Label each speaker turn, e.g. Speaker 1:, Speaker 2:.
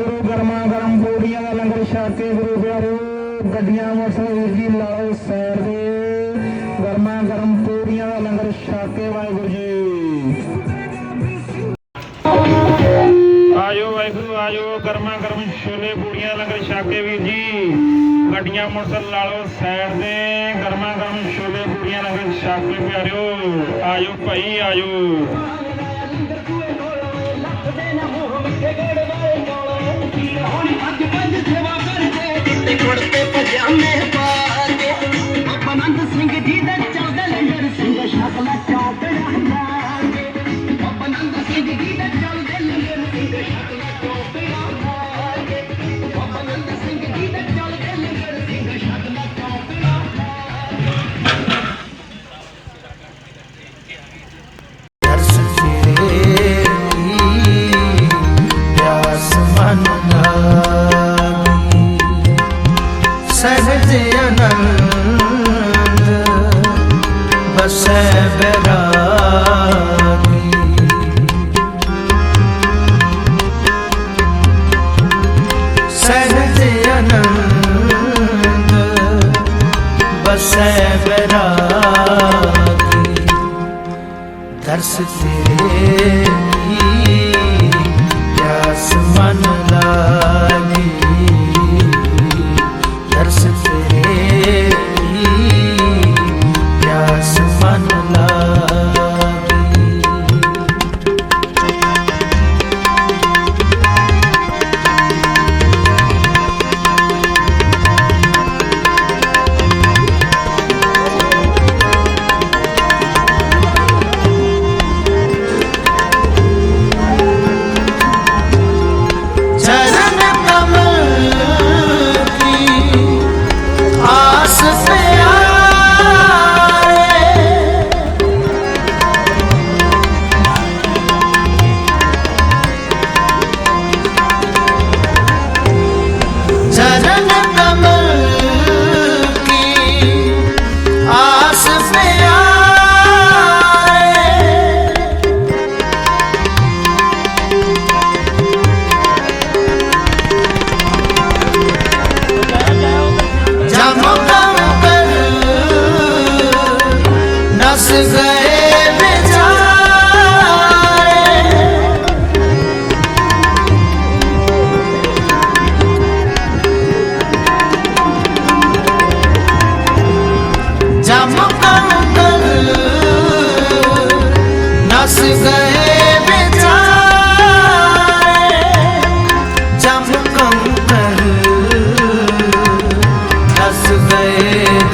Speaker 1: ਵਾਹਿਗੁਰੂ, ਗਰਮਾ ਗਰਮ ਪੂੜੀਆਂ ਦਾ ਲੰਗਰ ਛਕ ਕੇ ਗੁਰੂ ਪਿਆਰਿਓ ਗੱਡੀਆਂ ਮੋਟਰਸਾਈਕਲ ਜੀ ਲਾਓ ਸਾਈਡ ਦੇ। ਗਰਮਾ ਗਰਮ ਪੂੜੀਆਂ ਦਾ ਲੰਗਰ ਛਕ ਕੇ ਵਾਹਿਗੁਰੂ ਜੀ। ਆਜੋ ਵਾਹਿਗੁਰੂ, ਆਜੋ, ਗਰਮਾ ਗਰਮ ਛੋਲੇ ਪੂੜੀਆਂ ਦਾ ਲੰਗਰ ਛਕ ਕੇ ਵੀਰ ਜੀ। ਗੱਡੀਆਂ ਮੋਟਰਸਾਈਕਲ ਲਾ ਲਓ ਸਾਈਡ ਦੇ, ਗਰਮਾ ਗਰਮ ਛੋਲੇ ਪੂੜੀਆਂ ਲੰਗਰ ਛਕ ਕੇ ਪਿਆਰਿਓ। ਆਇਓ ਭਾਈ, ਆਜੋ।
Speaker 2: ਤੇ ਬਾਬਾ ਨੰਦ ਸਿੰਘ ਜੀ ਦਾ ਚੱਲਦਾ ਲੰਗਰ ਸਿੰਘ ਸ਼ਕਲਾ ਚੌਪੜਾ ਲਾਗੇ ਬਾਬਾ ਸਿੰਘ ਜੀ ਦਾ ਚੱਲਦਾ ਲੰਗਰ ਸਿੰਘ ਸ਼ਕਲਾ ਚੌਪੜਾ ਲਾਗੇ ਬਾਬਾ ਸਿੰਘ ਜੀ ਦਾ ਚੱਲਦਾ ਲੰਗਰ ਸਿੰਘ ਸ਼ਕਲਾ ਚੌਪੜਾ
Speaker 3: ਦਰਸ ਤੇਰੇ ਪਿਆਸ ਮਨ ਲਾਗੀ ਸਹਜ ਅਨੰਦ ਬਸੈ ਬੈਰਾਗੀ। ਸਹਜ ਅਨੰਦ ਬਸੈ ਬੈਰਾਗੀ। ਦਰਸ ਤੇਰੇ ਕੀ ਪਿਆਸ ਮਨ ਲਾਗੀ नस गए बेचारे जम कम कर नस गए बेचारे जम कम कर हंस गए